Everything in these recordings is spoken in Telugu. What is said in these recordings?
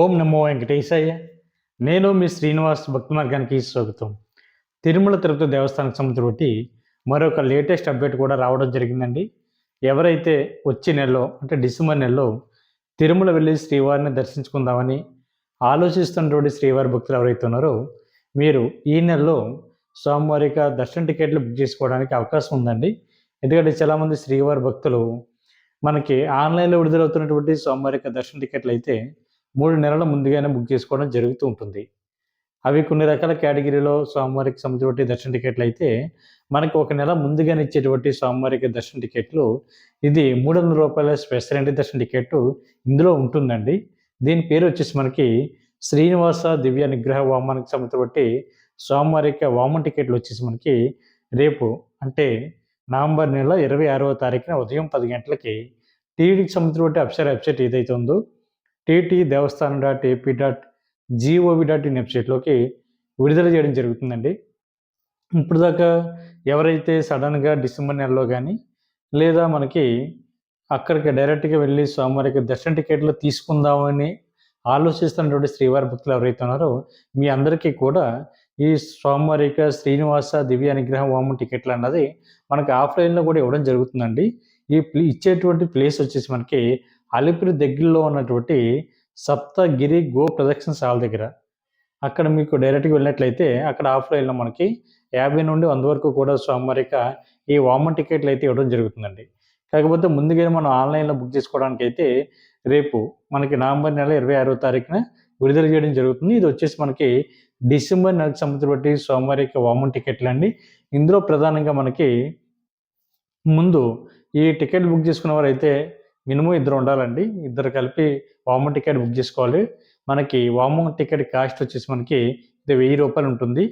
ఓం నమో వెంకటేశయ్య నేను మీ శ్రీనివాస్ భక్తి మార్గానికి స్వాగతం. తిరుమల తిరుపతి దేవస్థానం సంబంధించి మరొక లేటెస్ట్ అప్డేట్ కూడా రావడం జరిగిందండి. ఎవరైతే వచ్చే నెలలో అంటే డిసెంబర్ నెలలో తిరుమల వెళ్ళి శ్రీవారిని దర్శించుకుందామని ఆలోచిస్తున్నటువంటి శ్రీవారి భక్తులు ఎవరైతే ఉన్నారో మీరు ఈ నెలలో స్వామివారిక దర్శన టికెట్లు బుక్ చేసుకోవడానికి అవకాశం ఉందండి. ఎందుకంటే చాలామంది శ్రీవారి భక్తులు మనకి ఆన్లైన్లో విడుదలవుతున్నటువంటి స్వామివారిక దర్శన టికెట్లు అయితే మూడు నెలల ముందుగానే బుక్ చేసుకోవడం జరుగుతూ ఉంటుంది. అవి కొన్ని రకాల కేటగిరీలో స్వామివారికి సంబంధించిన దర్శన టికెట్లు అయితే మనకు ఒక నెల ముందుగానే ఇచ్చేటువంటి స్వామివారికి దర్శన టికెట్లు ఇది మూడు వందల రూపాయల స్పెషల్ ఎంట్రీ దర్శన టికెట్ ఇందులో ఉంటుందండి. దీని పేరు వచ్చేసి మనకి శ్రీనివాస దివ్య నిగ్రహ వామానికి సంబంధించి స్వామివారికి వామన్ టికెట్లు వచ్చేసి మనకి రేపు అంటే నవంబర్ నెల ఇరవై ఆరవ తారీఖున ఉదయం పది గంటలకి టీవీకి సంబంధించిన అప్సర్ వెబ్సైట్ ఏదైతే ఉందో TT Devasthanam dot AP dot GOV dot in వెబ్సైట్లోకి విడుదల చేయడం జరుగుతుందండి. ఇప్పుడు దాకా ఎవరైతే సడన్గా డిసెంబర్ నెలలో కానీ లేదా మనకి అక్కడికి డైరెక్ట్గా వెళ్ళి స్వామివారికి దర్శన టికెట్లు తీసుకుందామని ఆలోచిస్తున్నటువంటి శ్రీవారి భక్తులు ఎవరైతే ఉన్నారో మీ అందరికీ కూడా ఈ స్వామివారిక శ్రీనివాస దివ్య అనుగ్రహ హోమం టికెట్లు అన్నది మనకి ఆఫ్లైన్లో కూడా ఇవ్వడం జరుగుతుందండి. ఈ ఇచ్చేటువంటి ప్లేస్ వచ్చేసి మనకి అలిపిరి దగ్గరలో ఉన్నటువంటి సప్తగిరి గో ప్రదక్షిణ శాల దగ్గర. అక్కడ మీకు డైరెక్ట్గా వెళ్ళినట్లయితే అక్కడ ఆఫ్లైన్లో మనకి యాభై నుండి వంద వరకు కూడా సోమవారిక ఈ వామన్ టికెట్లు అయితే ఇవ్వడం జరుగుతుందండి. కాకపోతే ముందుగా మనం ఆన్లైన్లో బుక్ చేసుకోవడానికి అయితే రేపు మనకి నవంబర్ నెల ఇరవై ఆరో తారీఖున విడుదల చేయడం జరుగుతుంది. ఇది వచ్చేసి మనకి డిసెంబర్ నెలకు సంబంధించి బట్టి సోమవారిక వామన్ టికెట్లు అండి. ఇందులో ప్రధానంగా మనకి ముందు ఈ టికెట్ బుక్ చేసుకున్న వారు అయితే మినిమం ఇద్దరు ఉండాలండి. ఇద్దరు కలిపి వామన్ టికెట్ బుక్ చేసుకోవాలి. మనకి వామన్ టికెట్ కాస్ట్ వచ్చేసి మనకి ఇది వెయ్యి రూపాయలు ఉంటుంది.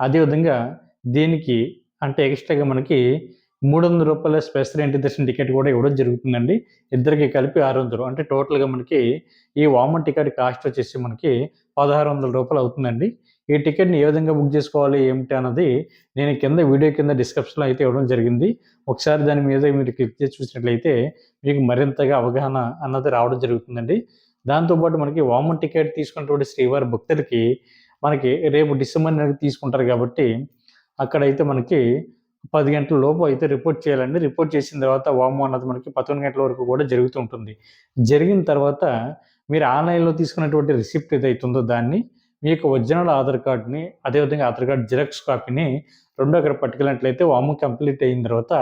అదేవిధంగా దీనికి అంటే ఎక్స్ట్రాగా మనకి మూడు వందల రూపాయల స్పెషల్ ఎంట్రీ దర్శన టికెట్ కూడా ఇవ్వడం జరుగుతుందండి. ఇద్దరికి కలిపి ఆరు వందలు. అంటే టోటల్గా మనకి ఈ వామన్ టికెట్ కాస్ట్ వచ్చేసి మనకి పదహారు వందల రూపాయలు అవుతుందండి. ఈ టికెట్ని ఏ విధంగా బుక్ చేసుకోవాలి ఏమిటి అన్నది నేను కింద వీడియో కింద డిస్క్రిప్షన్లో అయితే ఇవ్వడం జరిగింది. ఒకసారి దాని మీద మీరు క్లిక్ చేసి చూసినట్లయితే మీకు మరింతగా అవగాహన అన్నది రావడం జరుగుతుందండి. దాంతోపాటు మనకి వామన్ టికెట్ తీసుకున్నటువంటి శ్రీవారి భక్తులకి మనకి రేపు డిసెంబర్ నెలకి తీసుకుంటారు కాబట్టి అక్కడైతే మనకి పది గంటల లోపు అయితే రిపోర్ట్ చేయాలండి. రిపోర్ట్ చేసిన తర్వాత వాము అన్నది మనకి పదకొండు గంటల వరకు కూడా జరుగుతూ ఉంటుంది. జరిగిన తర్వాత మీరు ఆన్లైన్లో తీసుకున్నటువంటి రిసిప్ట్ ఏదైతుందో ఉందో దాన్ని మీ యొక్క ఒరిజినల్ ఆధార్ కార్డ్ని అదేవిధంగా ఆధార్ కార్డ్ జిరాక్స్ కాపీని రెండో అక్కడ పట్టుకెళ్ళినట్లయితే వాము కంప్లీట్ అయిన తర్వాత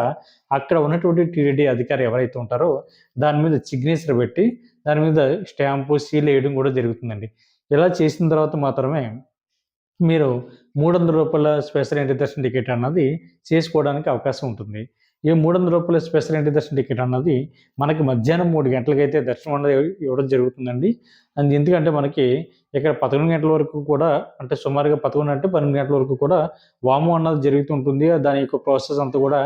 అక్కడ ఉన్నటువంటి టీడీడీ అధికారి ఎవరైతే ఉంటారో దాని మీద సిగ్నేచర్ పెట్టి దాని మీద స్టాంపు సీల్ వేయడం కూడా జరుగుతుందండి. ఇలా చేసిన తర్వాత మాత్రమే మీరు మూడు వందల రూపాయల స్పెషల్ ఎంట్రీ టికెట్ అన్నది చేసుకోవడానికి అవకాశం ఉంటుంది. ఈ మూడు వందల రూపాయల స్పెషల్ ఎంట్రీ దర్శన టికెట్ అన్నది మనకి మధ్యాహ్నం మూడు గంటలకైతే దర్శనం అన్నది ఇవ్వడం జరుగుతుందండి. అది ఎందుకంటే మనకి ఇక్కడ పదకొండు గంటల వరకు కూడా అంటే సుమారుగా పదకొండు అంటే పన్నెండు గంటల వరకు కూడా వాము అన్నది జరుగుతుంటుంది. దాని యొక్క ప్రాసెస్ అంతా కూడా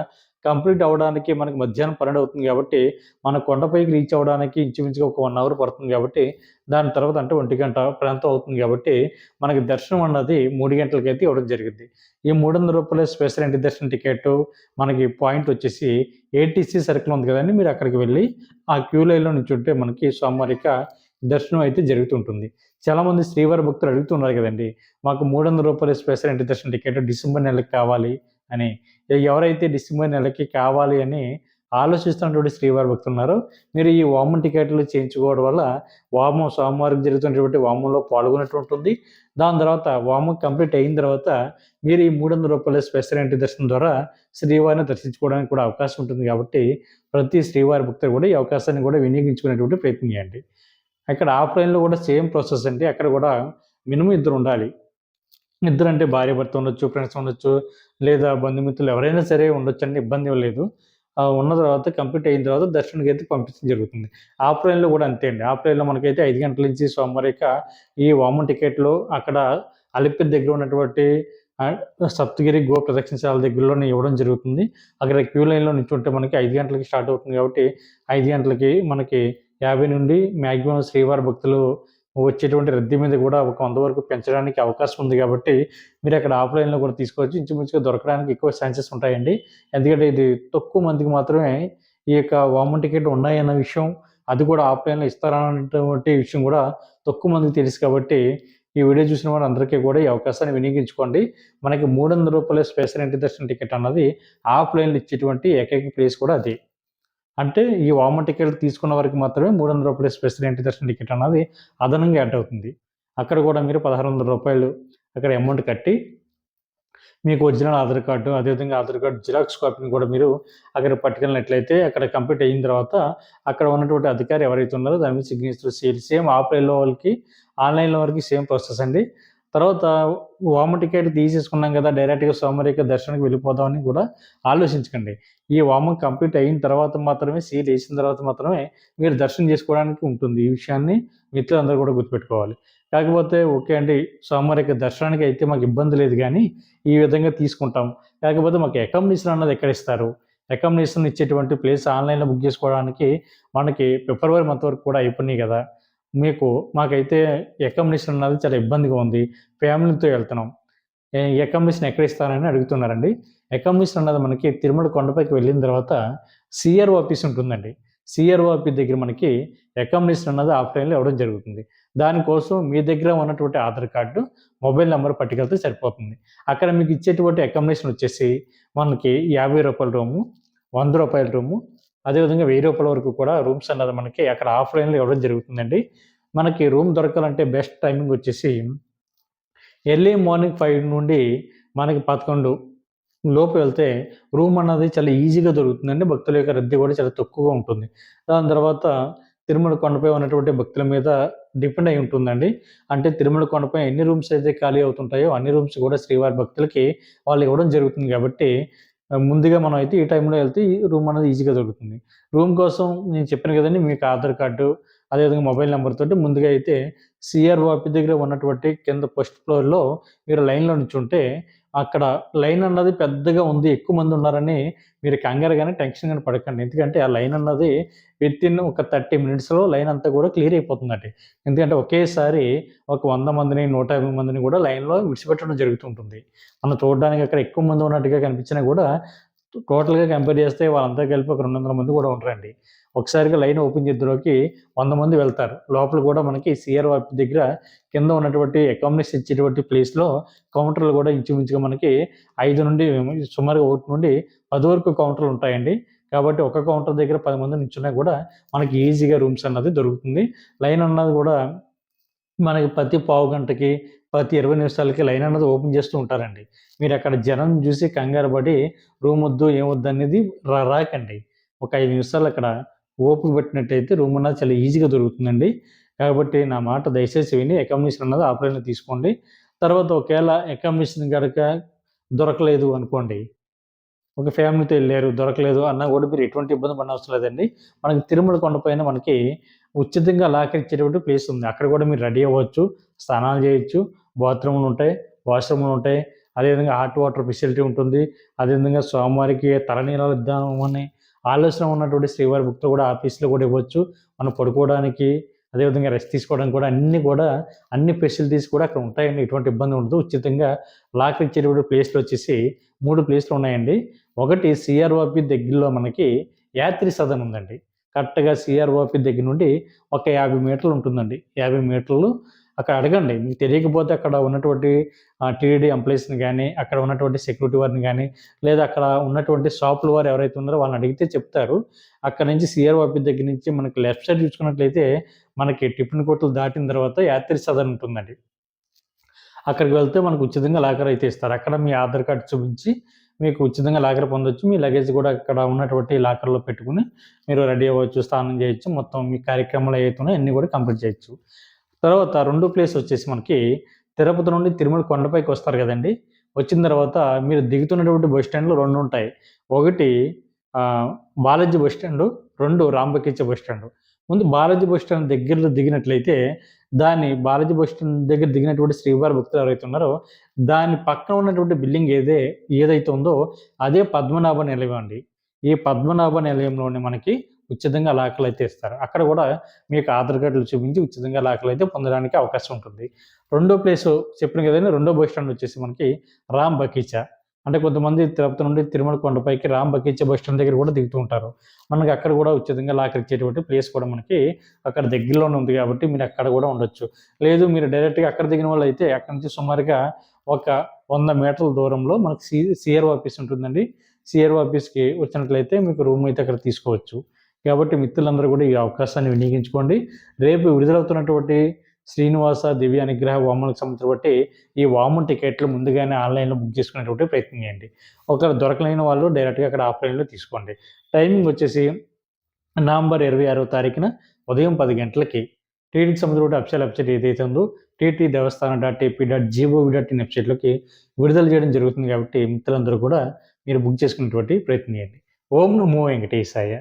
కంప్లీట్ అవ్వడానికి మనకి మధ్యాహ్నం పన్నెండు అవుతుంది కాబట్టి మన కొండపైకి రీచ్ అవ్వడానికి ఇంచుమించుగా ఒక వన్ అవర్ పడుతుంది కాబట్టి దాని తర్వాత అంటే ఒంటి గంట ప్రాంతం అవుతుంది కాబట్టి మనకి దర్శనం అన్నది మూడు గంటలకైతే ఇవ్వడం జరిగింది. ఈ మూడు వందల రూపాయల స్పెషల్ ఇంటి దర్శన టికెట్ మనకి పాయింట్ వచ్చేసి ఏటీసీ సర్కిల్ ఉంది కదండి మీరు అక్కడికి వెళ్ళి ఆ క్యూ లైన్లో నుంచి ఉంటే మనకి సోమవారిక దర్శనం అయితే జరుగుతుంటుంది చాలామంది శ్రీవారి భక్తులు అడుగుతున్నారు కదండి మాకు మూడు వందల రూపాయల స్పెషల్ ఇంటి దర్శన టికెట్ డిసెంబర్ నెలకి కావాలి అని. ఎవరైతే డిసెంబర్ నెలకి కావాలి అని ఆలోచిస్తున్నటువంటి శ్రీవారి భక్తులు ఉన్నారో మీరు ఈ వామన్ టికెట్లు చేయించుకోవడం వల్ల వామం సోమవారం జరుగుతున్నటువంటి వామంలో పాల్గొన్నట్టు ఉంటుంది దాని తర్వాత వామం కంప్లీట్ అయిన తర్వాత మీరు ఈ మూడు వందల రూపాయల స్పెషల్ ఎంట్రీ దర్శనం ద్వారా శ్రీవారిని దర్శించుకోవడానికి కూడా అవకాశం ఉంటుంది కాబట్టి ప్రతి శ్రీవారి భక్తులు కూడా ఈ అవకాశాన్ని కూడా వినియోగించుకునేటువంటి ప్రయత్నం చేయండి. అక్కడ ఆఫ్లైన్లో కూడా సేమ్ ప్రాసెస్ అండి అక్కడ కూడా మినిమం ఇద్దరు ఉండాలి. ఇద్దరు అంటే భార్య భర్త ఉండొచ్చు ఫ్రెండ్స్ ఉండొచ్చు లేదా బంధుమిత్రులు ఎవరైనా సరే ఉండొచ్చు అండి ఇబ్బంది లేదు. ఉన్న తర్వాత కంప్లీట్ అయిన తర్వాత దర్శనానికి అయితే పంపించడం జరుగుతుంది. ఆఫ్లైన్లో కూడా అంతే అండి. ఆఫ్లైన్లో మనకైతే ఐదు గంటల నుంచి సోమవారిక ఈ వామన్ టికెట్లు అక్కడ అలిపిరి దగ్గర ఉన్నటువంటి సప్తగిరి గో ప్రదక్షిణశాల దగ్గరలోనే ఇవ్వడం జరుగుతుంది. అక్కడ క్యూ లైన్లో నిల్చుంటే మనకి ఐదు గంటలకి స్టార్ట్ అవుతుంది కాబట్టి ఐదు గంటలకి మనకి యాభై నుండి మ్యాక్సిమం శ్రీవారి భక్తులు వచ్చేటువంటి రద్దీ మీద కూడా ఒక వంద వరకు పెంచడానికి అవకాశం ఉంది కాబట్టి మీరు అక్కడ ఆఫ్లైన్లో కూడా తీసుకోవచ్చు. ఇంచుమించుగా దొరకడానికి ఎక్కువ ఛాన్సెస్ ఉంటాయండి. ఎందుకంటే ఇది తక్కువ మందికి మాత్రమే ఈ యొక్క వామన్ టికెట్ ఉన్నాయన్న విషయం అది కూడా ఆఫ్లైన్లో ఇస్తారన్నటువంటి విషయం కూడా తక్కువ మందికి తెలుసు కాబట్టి ఈ వీడియో చూసిన వారు అందరికీ కూడా ఈ అవకాశాన్ని వినియోగించుకోండి. మనకి మూడు వందల రూపాయల స్పెషల్ ఎంట్రీ దర్శనం టికెట్ అన్నది ఆఫ్లైన్లో ఇచ్చేటువంటి ఏకైక ప్లేస్ కూడా అది. అంటే ఈ వామ టికెట్ తీసుకున్న వారికి మాత్రమే మూడు వందల రూపాయలు స్పెషల్ ఎంట్రీ దర్శన టికెట్ అనేది అదనంగా యాడ్ అవుతుంది. అక్కడ కూడా మీరు పదహారు వందల రూపాయలు అక్కడ అమౌంట్ కట్టి మీకు ఒరిజినల్ ఆధార్ కార్డు అదేవిధంగా ఆధార్ కార్డు జిరాక్స్ కాపీని కూడా మీరు అక్కడ పట్టుకెళ్ళినట్లయితే అక్కడ కంప్లీట్ అయిన తర్వాత అక్కడ ఉన్నటువంటి అధికారి ఎవరైతే ఉన్నారో దాని మీద సిగ్నేచర్ సీల్ సేమ్ ఆఫ్లైన్లో వాళ్ళకి ఆన్లైన్లో వరకు సేమ్ ప్రాసెస్ అండి. తర్వాత వామ టికెట్ తీసేసుకున్నాం కదా డైరెక్ట్గా సోమరిక దర్శనానికి వెళ్ళిపోదామని కూడా ఆలోచించకండి. ఈ వామం కంప్లీట్ అయిన తర్వాత మాత్రమే సీట్ వేసిన తర్వాత మాత్రమే మీరు దర్శనం చేసుకోవడానికి ఉంటుంది. ఈ విషయాన్ని మిత్రులందరూ కూడా గుర్తుపెట్టుకోవాలి. కాకపోతే ఓకే అండి సోమవారికి దర్శనానికి అయితే మాకు ఇబ్బంది లేదు కానీ ఈ విధంగా తీసుకుంటాం. కాకపోతే మాకు అకామిడేషన్ అన్నది ఎక్కడ ఇస్తారు? అకామిడేషన్ ఇచ్చేటువంటి ప్లేస్ ఆన్లైన్లో బుక్ చేసుకోవడానికి మనకి ఫిబ్రవరి మంత్ వరకు కూడా అయిపోయినాయి కదా. మీకు మాకైతే అకామిడేషన్ అన్నది చాలా ఇబ్బందిగా ఉంది. ఫ్యామిలీతో వెళ్తున్నాం. అకామిడేషన్ ఎక్కడ ఇస్తారని అడుగుతున్నారండి. అకామిడేషన్ అన్నది మనకి తిరుమల కొండపైకి వెళ్ళిన తర్వాత సిఆర్ ఆఫీస్ ఉంటుందండి. సిఆర్ఓ ఆఫీస్ దగ్గర మనకి అకామిడేషన్ అన్నది ఆఫ్లైన్లో ఇవ్వడం జరుగుతుంది. దానికోసం మీ దగ్గర ఉన్నటువంటి ఆధార్ కార్డు మొబైల్ నెంబర్ పట్టుకెళ్తే సరిపోతుంది. అక్కడ మీకు ఇచ్చేటువంటి అకామిడేషన్ వచ్చేసి మనకి యాభై రూపాయల రూము వంద రూపాయల రూము అదేవిధంగా వెయ్యి రూపాయల వరకు కూడా రూమ్స్ అన్నది మనకి అక్కడ ఆఫ్లైన్లో ఇవ్వడం జరుగుతుందండి. మనకి రూమ్ దొరకాలంటే బెస్ట్ టైమింగ్ వచ్చేసి ఎర్లీ మార్నింగ్ ఫైవ్ నుండి మనకి పదకొండు లోపు వెళ్తే రూమ్ అన్నది చాలా ఈజీగా దొరుకుతుందండి. భక్తుల యొక్క రద్దీ కూడా చాలా తక్కువగా ఉంటుంది. దాని తర్వాత తిరుమల కొండపై ఉన్నటువంటి భక్తుల మీద డిపెండ్ అయి ఉంటుందండి. అంటే తిరుమల కొండపై ఎన్ని రూమ్స్ అయితే ఖాళీ అవుతుంటాయో అన్ని రూమ్స్ కూడా శ్రీవారి భక్తులకి వాళ్ళు ఇవ్వడం జరుగుతుంది కాబట్టి ముందుగా మనం అయితే ఈ టైంలో వెళ్తే ఈ రూమ్ అనేది ఈజీగా దొరుకుతుంది. రూమ్ కోసం నేను చెప్పాను కదండి మీకు ఆధార్ కార్డు అదేవిధంగా మొబైల్ నెంబర్ తోటి ముందుగా అయితే సిఆర్ఓ ఆఫీస్ దగ్గర ఉన్నటువంటి కింద ఫస్ట్ ఫ్లోర్లో మీరు లైన్లో నుంచి ఉంటే అక్కడ లైన్ అన్నది పెద్దగా ఉంది ఎక్కువ మంది ఉన్నారని మీరు కంగారు కానీ టెన్షన్ కానీ పడకండి. ఎందుకంటే ఆ లైన్ అన్నది విత్ ఇన్ ఒక థర్టీ మినిట్స్లో లైన్ అంతా కూడా క్లియర్ అయిపోతుందండి. ఎందుకంటే ఒకేసారి ఒక వంద మందిని నూట యాభై మందిని కూడా లైన్లో విడిచిపెట్టడం జరుగుతుంటుంది మనం చూడడానికి అక్కడ ఎక్కువ మంది ఉన్నట్టుగా కనిపించినా కూడా టోటల్గా కంపేర్ చేస్తే వాళ్ళంతా కలిపి ఒక రెండు వందల మంది కూడా ఉంటారండి ఒకసారిగా లైన్ ఓపెన్ చేద్దరికి వంద మంది వెళ్తారు. లోపల కూడా మనకి సిఆర్ ఆఫీస్ దగ్గర కింద ఉన్నటువంటి అకామిడేషన్ ఇచ్చేటువంటి ప్లేస్లో కౌంటర్లు కూడా ఇంచుమించుగా మనకి ఐదు నుండి సుమారుగా ఒకటి నుండి పది వరకు కౌంటర్లు ఉంటాయండి. కాబట్టి ఒక కౌంటర్ దగ్గర పది మంది నిల్చున్నా కూడా మనకి ఈజీగా రూమ్స్ అన్నది దొరుకుతుంది. లైన్ అన్నది కూడా మనకి ప్రతి పావు గంటకి ప్రతి ఇరవై నిమిషాలకి లైన్ అన్నది ఓపెన్ చేస్తూ ఉంటారండి. మీరు అక్కడ జనం చూసి కంగారు పడి రూమ్ వద్దు ఏమొద్దు అనేది రాకండి. ఒక ఐదు నిమిషాలు అక్కడ ఓపిక పెట్టినట్టయితే రూమ్ అన్నది చాలా ఈజీగా దొరుకుతుందండి. కాబట్టి నా మాట దయచేసి విని అకామిడేషన్ అన్నది ఆఫ్లైన్లో తీసుకోండి. తర్వాత ఒకవేళ అకామిడేషన్ కనుక దొరకలేదు అనుకోండి ఒక ఫ్యామిలీతో వెళ్ళారు దొరకలేదు అన్నా కూడా మీరు ఎటువంటి ఇబ్బంది పడనవసరం అవసరం లేదండి మనకి తిరుమల కొండపైన మనకి ఉచితంగా లాకరించేటువంటి ప్లేస్ ఉంది. అక్కడ కూడా మీరు రెడీ అవ్వచ్చు స్నానాలు చేయొచ్చు బాత్రూమ్లు ఉంటాయి వాష్రూమ్లు ఉంటాయి. అదేవిధంగా హాట్ వాటర్ ఫెసిలిటీ ఉంటుంది. అదేవిధంగా స్వామివారికి తలనీళ్ళు ఇద్దామని ఆలోచన ఉన్నటువంటి శ్రీవారి భక్తులు కూడా ఆఫీస్లో కూడా ఇవ్వచ్చు. మనం పడుకోవడానికి అదేవిధంగా రెస్ట్ తీసుకోవడానికి కూడా అన్ని కూడా అన్ని ఫెసిలిటీస్ కూడా అక్కడ ఉంటాయండి. ఎటువంటి ఇబ్బంది ఉండదు. ఉచితంగా లాకర్ ఇచ్చేటువంటి ప్లేస్లు వచ్చేసి మూడు ప్లేస్లు ఉన్నాయండి. ఒకటి సిఆర్ఓపి దగ్గరలో మనకి యాత్రి సదన్ ఉందండి. కరెక్ట్గా సిఆర్ఓపి దగ్గర నుండి ఒక యాభై మీటర్లు ఉంటుందండి. యాభై మీటర్లు అక్కడ అడగండి. మీకు తెలియకపోతే అక్కడ ఉన్నటువంటి టీడీ ఎంప్లాయీస్ని కానీ అక్కడ ఉన్నటువంటి సెక్యూరిటీ వారిని కానీ లేదా అక్కడ ఉన్నటువంటి షాపుల వారు ఎవరైతే ఉన్నారో వాళ్ళని అడిగితే చెప్తారు. అక్కడ నుంచి సిఆర్ ఆఫీస్ దగ్గర నుంచి మనకి లెఫ్ట్ సైడ్ చూసుకున్నట్లయితే మనకి టిఫిన్ కోట్లు దాటిన తర్వాత యాత్రి సదన్ ఉంటుందండి. అక్కడికి వెళ్తే మనకు ఉచితంగా లాకర్ అయితే ఇస్తారు. అక్కడ మీ ఆధార్ కార్డు చూపించి మీకు ఉచితంగా లాకర్ పొందొచ్చు. మీ లగేజ్ కూడా అక్కడ ఉన్నటువంటి లాకర్లో పెట్టుకుని మీరు రెడీ అవ్వచ్చు స్నానం చేయొచ్చు. మొత్తం మీ కార్యక్రమాలు ఏవైతున్నాయో అన్నీ కూడా కంప్లీట్ చేయొచ్చు. తర్వాత రెండు ప్లేస్ వచ్చేసి మనకి తిరుపతి నుండి తిరుమల కొండపైకి వస్తారు కదండి. వచ్చిన తర్వాత మీరు దిగుతున్నటువంటి బస్ స్టాండ్లు రెండు ఉంటాయి. ఒకటి బాలాజీ బస్ స్టాండ్ రెండు రాంబకిచ్చ బస్ స్టాండ్ ముందు బాలాజీ బస్ స్టాండ్ దగ్గరలో దిగినట్లయితే దాని బాలాజీ బస్ స్టాండ్ దగ్గర దిగినటువంటి శ్రీవారి భక్తులు ఎవరైతే ఉన్నారో దాని పక్కన ఉన్నటువంటి బిల్డింగ్ ఏదే ఏదైతే ఉందో అదే పద్మనాభ నిలయం అండి. ఈ పద్మనాభ నిలయంలోనే మనకి ఉచితంగా లాకలు అయితే ఇస్తారు. అక్కడ కూడా మీకు ఆధార్ కార్డులు చూపించి ఉచితంగా లాకలు అయితే పొందడానికి అవకాశం ఉంటుంది. రెండో ప్లేస్ చెప్పిన కదండి రెండో బస్ స్టాండ్ వచ్చేసి మనకి రామ్ బకీచా. అంటే కొంతమంది తిరుపతి నుండి తిరుమల కొండపైకి రామ్ బకీచా బస్ స్టాండ్ దగ్గర కూడా దిగుతూ ఉంటారు. మనకి అక్కడ కూడా ఉచితంగా లాకర్ ఇచ్చేటువంటి ప్లేస్ కూడా మనకి అక్కడ దగ్గరలోనే ఉంది కాబట్టి మీరు అక్కడ కూడా ఉండొచ్చు. లేదు మీరు డైరెక్ట్గా అక్కడ దిగిన వాళ్ళు అయితే అక్కడ నుంచి సుమారుగా ఒక వంద మీటర్ల దూరంలో మనకి సి సిఆర్ఓ ఆఫీస్ ఉంటుందండి. సిఆర్ఓ ఆఫీస్కి వచ్చినట్లయితే మీకు రూమ్ అయితే అక్కడ తీసుకోవచ్చు. కాబట్టి మిత్రులందరూ కూడా ఈ అవకాశాన్ని వినియోగించుకోండి. రేపు విడుదలవుతున్నటువంటి శ్రీనివాస దివ్య అనుగ్రహ వామనకు సంబంధించిన బట్టి ఈ వామన్ టికెట్లు ముందుగానే ఆన్లైన్లో బుక్ చేసుకునేటువంటి ప్రయత్నం చేయండి. ఒకవేళ దొరకలేని వాళ్ళు డైరెక్ట్గా అక్కడ ఆఫ్లైన్లో తీసుకోండి. టైమింగ్ వచ్చేసి నవంబర్ ఇరవై ఆరో తారీఖున ఉదయం పది గంటలకి టీటీకి సంబంధించిన అఫిషియల్ వెబ్సైట్ ఏదైతే ఉందో TT Devasthanam dot AP dot GOV dot in వెబ్సైట్లోకి విడుదల చేయడం జరుగుతుంది కాబట్టి మిత్రులందరూ కూడా మీరు బుక్ చేసుకునేటువంటి ప్రయత్నం చేయండి. ఓం నమో వెంకటేశాయ.